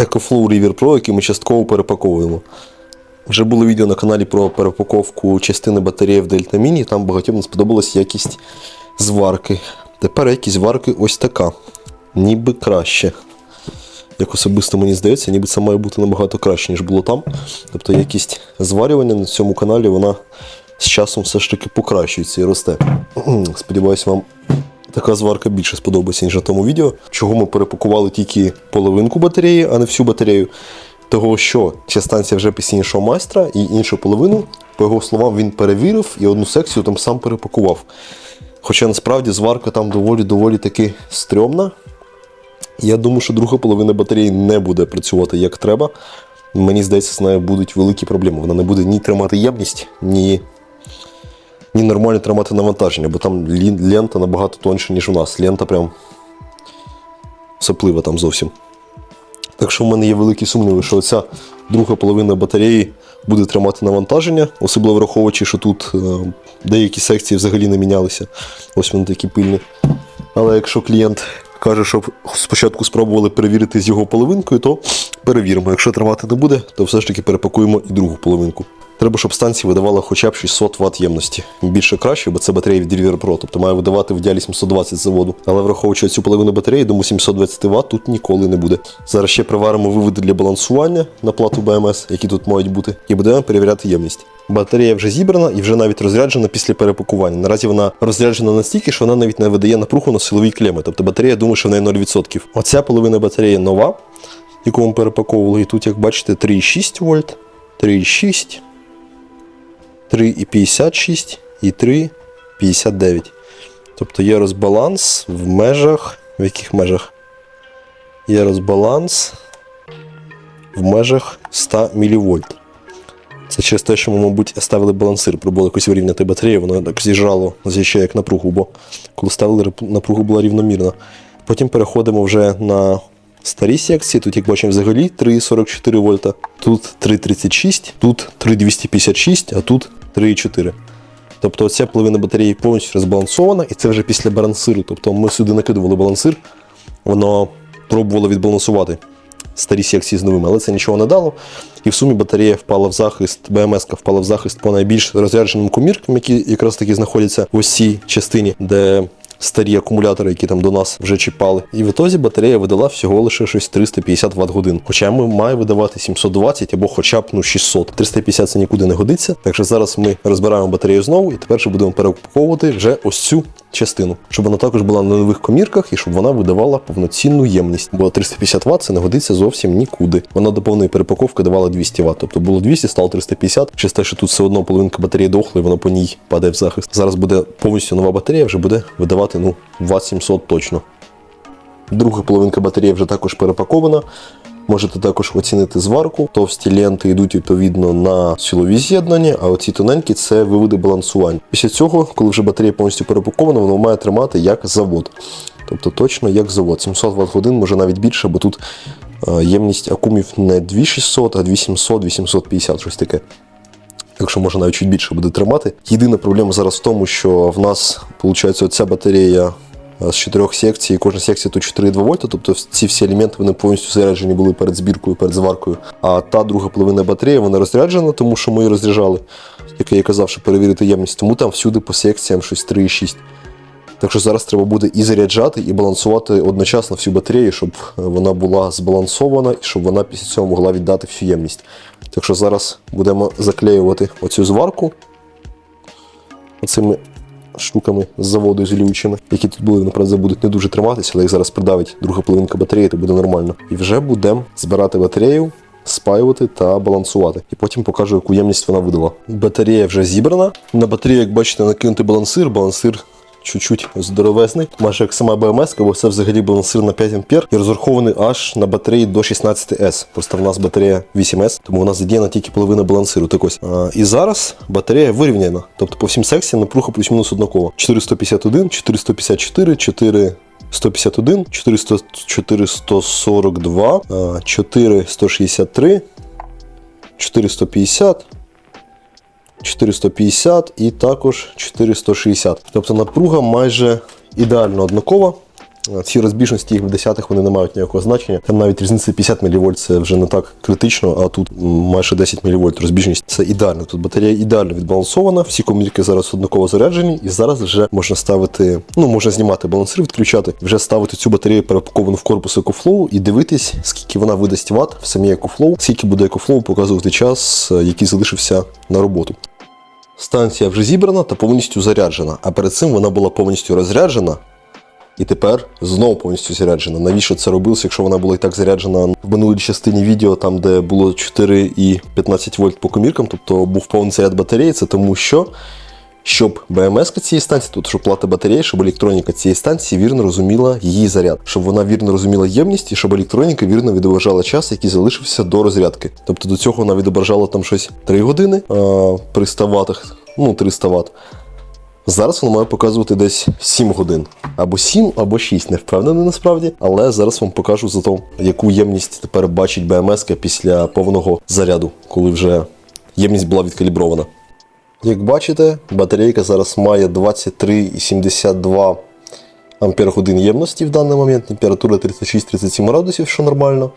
EcoFlow River Pro, який ми частково перепаковуємо. Вже було відео на каналі про перепаковку частини батареї в Delta Mini, там багатьом не сподобалась якість зварки. Тепер якість зварки ось така. Ніби краще. Як особисто мені здається, ніби це має бути набагато краще, ніж було там. Тобто якість зварювання на цьому каналі вона з часом все ж таки покращується і росте. Сподіваюсь, вам така зварка більше сподобається, ніж на тому відео. Чого ми перепакували тільки половинку батареї, а не всю батарею. Того, що ця станція вже після іншого майстра і іншу половину, по його словам, він перевірив і одну секцію там сам перепакував. Хоча насправді зварка там доволі-доволі таки стрьомна. Я думаю, що друга половина батареї не буде працювати як треба. Мені здається, з нею будуть великі проблеми. Вона не буде ні тримати ємність, ні, ні нормально тримати навантаження, бо там лента набагато тоньша, ніж у нас. Лента прям соплива там зовсім. Так що в мене є великі сумніви, що ця друга половина батареї буде тримати навантаження, особливо враховуючи, що тут е, деякі секції взагалі не мінялися. Ось вони такі пильні. Але якщо клієнт каже, щоб спочатку спробували перевірити з його половинкою, то перевіримо. Якщо тримати не буде, то все ж таки перепакуємо і другу половинку. Треба, щоб станція видавала хоча б 600 Вт ємності. Більше краще, бо це батарея від River Pro, тобто має видавати в ідеалі 720 заводу. Але враховуючи цю половину батареї, думаю, 720 Вт тут ніколи не буде. Зараз ще приваримо виводи для балансування на плату BMS, які тут мають бути, і будемо перевіряти ємність. Батарея вже зібрана і вже навіть розряджена після перепакування. Наразі вона розряджена настільки, що вона навіть не видає напругу на силові клеми. Тобто батарея думаю, що в неї 0%. Оця половина батареї нова, яку ми перепаковували. І тут, як бачите, 3,6 вольт, 3,6, 3,56 і 3,59. Тобто є розбаланс в межах. В яких межах? Є розбаланс в межах 100 мВ. Це через те, що ми, мабуть, ставили балансир, пробували якось вирівняти батарею, воно так з'їжджало ще як напругу, бо коли ставили напругу була рівномірна. Потім переходимо вже на старі секції. Тут, як бачимо, взагалі 3,44 вольта, тут 3,36, тут 3,256, а тут 3,4. Тобто ця половина батареї повністю розбалансована, і це вже після балансиру. Тобто ми сюди накидували балансир, воно пробувало відбалансувати старі секції з новими, але це нічого не дало. І в сумі батарея впала в захист, БМС впала в захист по найбільш розрядженим коміркам, які якраз таки знаходяться в ось цій частині, де старі акумулятори, які там до нас вже чіпали. І в ітозі батарея видала всього лише щось 350 Вт годин. Хоча ми має видавати 720 або хоча б ну 600. 350 це нікуди не годиться. Так що зараз ми розбираємо батарею знову і тепер ще будемо перепаковувати вже ось цю частину, щоб вона також була на нових комірках і щоб вона видавала повноцінну ємність. Бо 350 Вт це не годиться зовсім нікуди. Вона до повної перепаковки давала 200 Вт. Тобто було 200, стало 350. Через те, що тут все одно половинка батареї дохла, і воно по ній падає в захист. Зараз буде повністю нова батарея, вже буде видавати ну Вт 700 точно. Друга половинка батареї вже також перепакована. Можете також оцінити зварку. Товсті ленти йдуть відповідно на силові з'єднання, а оці тоненькі це виводи балансувань. Після цього, коли вже батарея повністю перепакована, воно має тримати як завод. Тобто точно як завод. 700 Вт годин, може навіть більше, бо тут е, ємність акумів не 2600, а 2700, 850, щось таке. Так що може навіть чуть більше буде тримати. Єдина проблема зараз в тому, що в нас, виходить, оця батарея з чотирьох секцій, кожна секція тут 4,2 вольта, тобто ці всі елементи вони повністю заряджені були перед збіркою, перед зваркою. А та друга половина батареї вона розряджена, тому що ми її розряджали, як я казав, щоб перевірити ємність. Тому там всюди по секціям щось 3,6. Так що зараз треба буде і заряджати, і балансувати одночасно всю батарею, щоб е, вона була збалансована і щоб вона після цього могла віддати всю ємність. Так що зараз будемо заклеювати оцю зварку оцими штуками з заводу ізолюючими, які тут були, наприклад, будуть не дуже триматися, але їх зараз придавить друга половинка батареї, то буде нормально. І вже будемо збирати батарею. Спаювати та балансувати. І потім покажу, яку ємність вона видала. Батарея вже зібрана. На батарею, як бачите, накинутий балансир. Балансир чуть-чуть здоровезний, майже як сама БМС, бо це взагалі балансир на 5 А і розрахований аж на батареї до 16С. Просто в нас батарея 8С, тому нас задіяна тільки половина балансиру. Так ось. А, і зараз батарея вирівняна. Тобто по всім секціям напруга плюс-мінус однакова. 451, 454, 4. 151, 400, 442, а, 463, 450, 450 і також 460. Тобто напруга майже ідеально однакова. Ці розбіжності їх в десятих вони не мають ніякого значення. Там навіть різниця 50 мВ це вже не так критично, а тут майже 10 мВ розбіжність. Це ідеально. Тут батарея ідеально відбалансована, всі комірки зараз однаково заряджені, і зараз вже можна ставити, ну можна знімати балансир, відключати, вже ставити цю батарею перепаковану в корпус EcoFlow і дивитись, скільки вона видасть ват в самій EcoFlow, скільки буде EcoFlow показувати час, е, який залишився на роботу. Станція вже зібрана та повністю заряджена, а перед цим вона була повністю розряджена. І тепер знову повністю заряджена. Навіщо це робилося, якщо вона була і так заряджена в минулій частині відео, там де було 4 і 15 вольт по коміркам, тобто був повний заряд батареї, це тому що. Щоб БМС цієї станції, тобто щоб плата батареї, щоб електроніка цієї станції вірно розуміла її заряд, щоб вона вірно розуміла ємність і щоб електроніка вірно відображала час, який залишився до розрядки. Тобто до цього вона відображала там щось 3 години а, при 100 ватах, ну 300 Вт. Зараз воно має показувати десь 7 годин. Або 7, або 6, не впевнений насправді. Але зараз вам покажу зато, яку ємність тепер бачить БМС після повного заряду, коли вже ємність була відкалібрована. Як бачите, батарейка зараз має 23,72 ампер ємності в даний момент, температура 36-37 градусів, що нормально.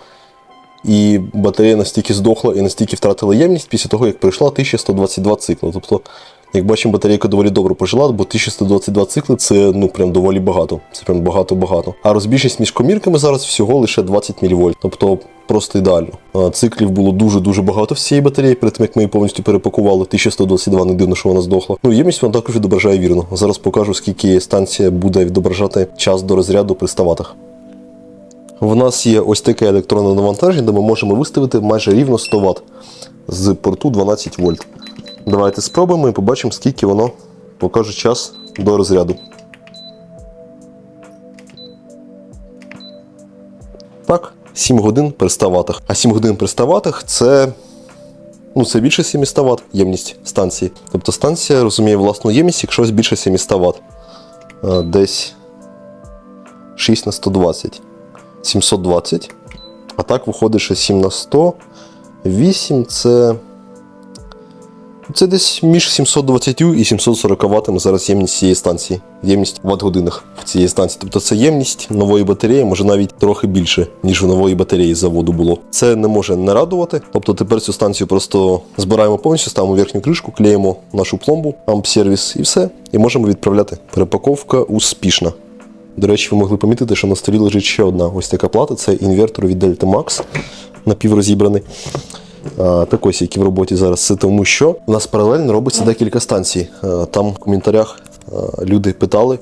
І батарея настільки здохла і настільки втратила ємність після того, як пройшла 1122 цикла. Тобто, як бачимо, батарейка доволі добре пожила, бо 1122 цикли це ну прям доволі багато. Це прям багато-багато. А розбіжність між комірками зараз всього лише 20 мВ. Тобто просто ідеально. Циклів було дуже-дуже багато в цієї батареї, перед тим як ми її повністю перепакували. 1122, не дивно, що вона здохла. Ну, ємність вона також відображає вірно. Зараз покажу, скільки станція буде відображати час до розряду при 100 ватах. В нас є ось таке електронне навантаження, де ми можемо виставити майже рівно 100 Вт з порту 12 вольт. Давайте спробуємо і побачимо, скільки воно покаже час до розряду. Так, 7 годин при 100 Вт. А 7 годин при 100 Вт це, ну, це більше 700 Вт ємність станції. Тобто станція розуміє власну ємність, якщо більше 700 Вт. Десь 6 на 120. 720. А так виходить, що 7 на 100. 8 це. Це десь між 720 і 740 Вт зараз ємність цієї станції. Ємність в ватт-годинах в цієї станції. Тобто це ємність нової батареї, може навіть трохи більше, ніж у нової батареї заводу було. Це не може не радувати. Тобто тепер цю станцію просто збираємо повністю, ставимо верхню кришку, клеїмо нашу пломбу, амп-сервіс і все. І можемо відправляти. Перепаковка успішна. До речі, ви могли помітити, що на столі лежить ще одна ось така плата. Це інвертор від Delta Max напіврозібраний. Так ось, який в роботі зараз. Це тому, що у нас паралельно робиться декілька станцій. Там в коментарях люди питали,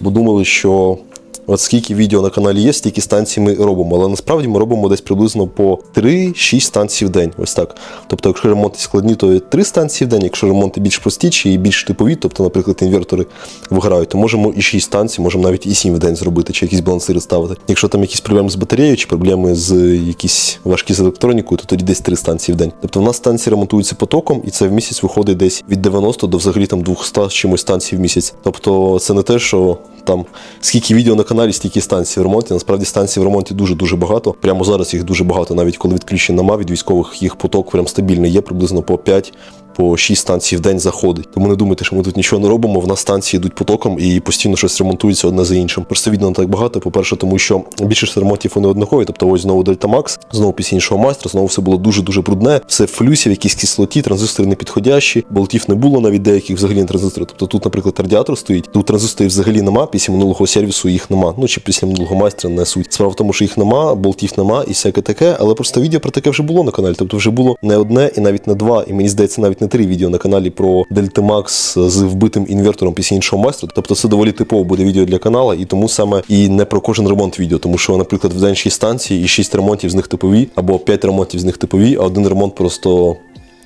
бо думали, що от скільки відео на каналі є, стільки станцій ми робимо. Але насправді ми робимо десь приблизно по 3-6 станцій в день. Ось так. Тобто, якщо ремонти складні, то 3 станції в день, якщо ремонти більш простіші і більш типові, тобто, наприклад, інвертори виграють, то можемо і 6 станцій, можемо навіть і 7 в день зробити, чи якісь балансири ставити. Якщо там якісь проблеми з батареєю, чи проблеми з якісь важкі з електронікою, то тоді десь 3 станції в день. Тобто в нас станції ремонтуються потоком, і це в місяць виходить десь від 90 до взагалі там 200 чимось станцій в місяць. Тобто це не те, що там скільки відео на каналі, стільки станцій в ремонті. Насправді станцій в ремонті дуже дуже багато. Прямо зараз їх дуже багато, навіть коли відключень нема від військових, їх поток прям стабільний. Є приблизно по 5 по 6 станцій в день заходить. Тому не думайте, що ми тут нічого не робимо. В нас станції йдуть потоком і постійно щось ремонтується одне за іншим. Просто відео не так багато. По-перше, тому що більшість ремонтів вони однакові. Тобто ось знову Delta Max, знову після іншого майстра, знову все було дуже дуже брудне. Все в флюсі, в якійсь кислоті, транзистори не підходящі, болтів не було навіть деяких взагалі не транзисторів. Тобто тут, наприклад, радіатор стоїть. Тут транзисторів взагалі нема. Після минулого сервісу їх нема. Ну чи після минулого майстра не суть. Справа в тому, що їх нема, болтів нема і всяке таке. Але просто відео про таке вже було на каналі. Тобто вже було не одне і навіть не два, і мені здається, навіть не три відео на каналі про Max з вбитим інвертором після іншого майстра. Тобто це доволі типово буде відео для канала, і тому саме і не про кожен ремонт відео, тому що, наприклад, в день 6 станцій і 6 ремонтів з них типові, або 5 ремонтів з них типові, а один ремонт просто.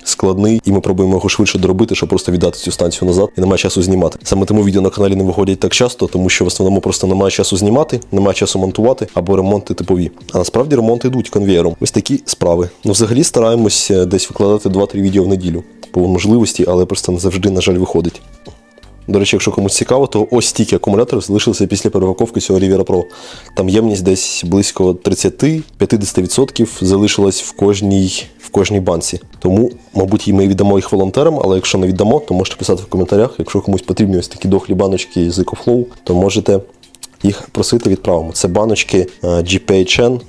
Складний, і ми пробуємо його швидше доробити, щоб просто віддати цю станцію назад і немає часу знімати. Саме тому відео на каналі не виходять так часто, тому що в основному просто немає часу знімати, немає часу монтувати або ремонти типові. А насправді ремонти йдуть конвеєром. Ось такі справи. Ну, взагалі стараємось е, десь викладати 2-3 відео в неділю по можливості, але просто не завжди, на жаль, виходить. До речі, якщо комусь цікаво, то ось стільки акумуляторів залишилося після перепаковки цього Riviera Pro. Там ємність десь близько 30-50% залишилась в кожній, в кожній банці. Тому, мабуть, і ми віддамо їх волонтерам, але якщо не віддамо, то можете писати в коментарях. Якщо комусь потрібні ось такі дохлі баночки з EcoFlow, то можете їх просити відправимо. Це баночки GPHN,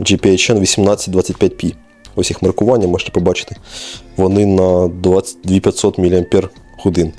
GPHN 1825P. Ось їх маркування, можете побачити. Вони на 22500 мАч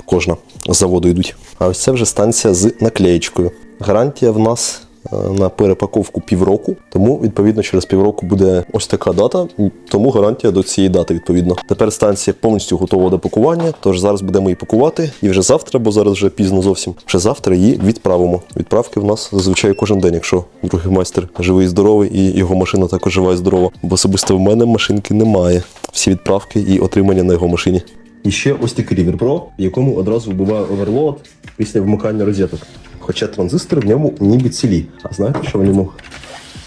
кожна з заводу йдуть. А ось це вже станція з наклеєчкою. Гарантія в нас на перепаковку півроку, тому відповідно через півроку буде ось така дата, тому гарантія до цієї дати відповідно. Тепер станція повністю готова до пакування, тож зараз будемо її пакувати. І вже завтра, бо зараз вже пізно зовсім. Вже завтра її відправимо. Відправки в нас зазвичай кожен день, якщо другий майстер живий і здоровий, і його машина також жива і здорова. Бо особисто в мене машинки немає. Всі відправки і отримання на його машині. І ще ось такий River Pro, в якому одразу вбиває оверлоад після вмикання розеток. Хоча транзистори в ньому ніби цілі. А знаєте, що в ньому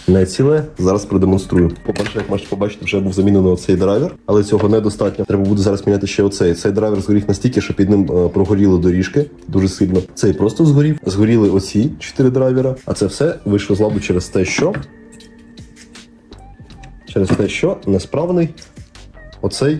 не ціле? Зараз продемонструю. По-перше, як можете побачити, вже був замінений оцей драйвер, але цього недостатньо. Треба буде зараз міняти ще оцей. Цей драйвер згорів настільки, що під ним е, прогоріли доріжки дуже сильно. Цей просто згорів. Згоріли оці чотири драйвера. А це все вийшло з ладу через те, що через те, що несправний оцей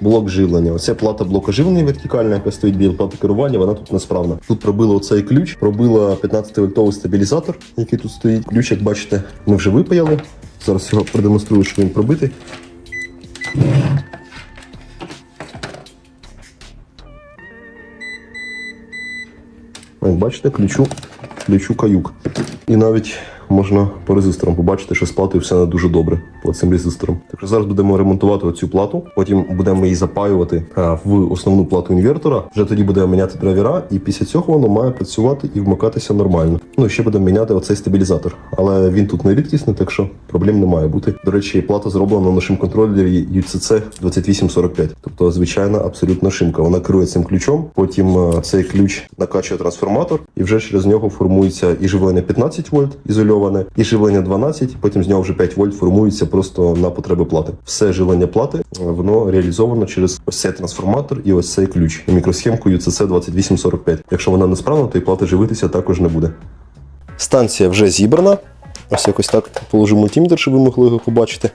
блок живлення. Оця плата блока живлення вертикальна, яка стоїть біля плати керування, вона тут несправна. Тут пробило оцей ключ, пробила 15-вольтовий стабілізатор, який тут стоїть. Ключ, як бачите, ми вже випаяли. Зараз його продемонструю, що він пробитий. Як бачите, ключу, ключу каюк. І навіть можна по резисторам побачити, що з платою все не дуже добре цим резисторам. Так що зараз будемо ремонтувати оцю плату, потім будемо її запаювати а, в основну плату інвертора. Вже тоді будемо міняти драйвера, і після цього воно має працювати і вмикатися нормально. Ну і ще будемо міняти оцей стабілізатор. Але він тут не рідкісний, так що проблем не має бути. До речі, плата зроблена на нашому контролері UCC 2845, тобто звичайна абсолютна шимка. Вона керує цим ключом. Потім е, цей ключ накачує трансформатор, і вже через нього формується і живлення 15 вольт ізольоване, і живлення 12, Потім з нього вже 5 вольт формується просто на потреби плати. Все живлення плати е, воно реалізовано через ось цей трансформатор і ось цей ключ мікросхемку UCC 2845. Якщо вона несправна, то і плати живитися також не буде. Станція вже зібрана. Ось якось так положу мультиметр, щоб ви могли його побачити.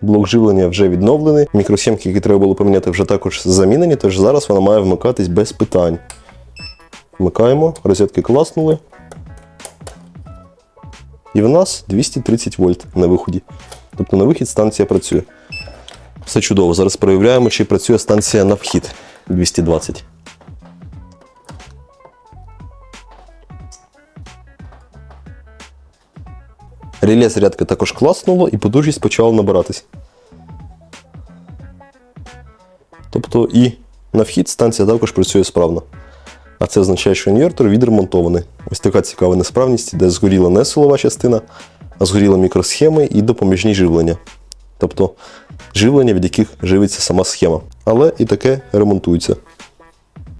Блок живлення вже відновлений. Мікросхемки, які треба було поміняти, вже також замінені, тож зараз вона має вмикатись без питань. Вмикаємо, розетки класнули. І в нас 230 вольт на виході. Тобто на вихід станція працює. Все чудово. Зараз перевіряємо, чи працює станція на вхід 220. Реле зарядки також класнуло і потужність почала набиратись. Тобто і на вхід станція також працює справно. А це означає, що інвертор відремонтований. Ось така цікава несправність, де згоріла не силова частина, а згоріли мікросхеми і допоміжні живлення. Тобто живлення, від яких живиться сама схема. Але і таке ремонтується.